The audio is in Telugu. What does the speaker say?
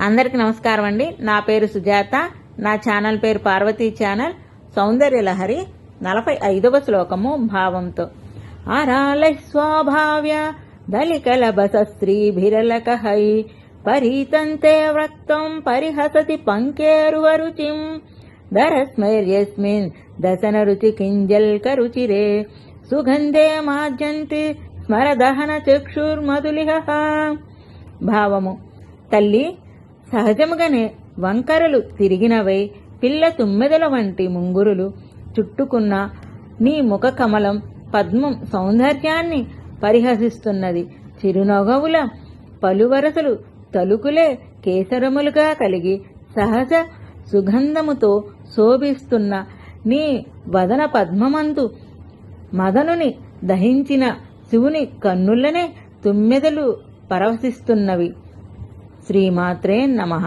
అందరికి నమస్కారం అండి. నా పేరు సుజాత. నా ఛానల్ పేరు పార్వతీ ఛానల్. సౌందర్య లహరి నలభై ఐదవ శ్లోకము భావంతో. అరాళ స్వభావ్య దళికలభస స్త్రీభిరలకహై పరీతంతే వ్రక్తం పరిహసతి పంకేరువరుచిం. దరస్మైర్యస్మిన్ దశన రుచి కింజల్కరుచిరే సుగంధే మాజంతి స్మరదహన చక్షుర్మధులిహ. భావము. తల్లి సహజముగానే వంకరలు తిరిగినవై పిల్ల తుమ్మెదల వంటి ముంగురులు చుట్టుకున్న నీ ముఖ కమలం పద్మం సౌందర్యాన్ని పరిహసిస్తున్నది. చిరునగవుల పలువరసలు తలుకులే కేసరములుగా కలిగి సహజ సుగంధముతో శోభిస్తున్న నీ వదన పద్మమందు మదనుని దహించిన శివుని కన్నులనే తుమ్మెదలు పరవశిస్తున్నవి. శ్రీమాత్రే నమః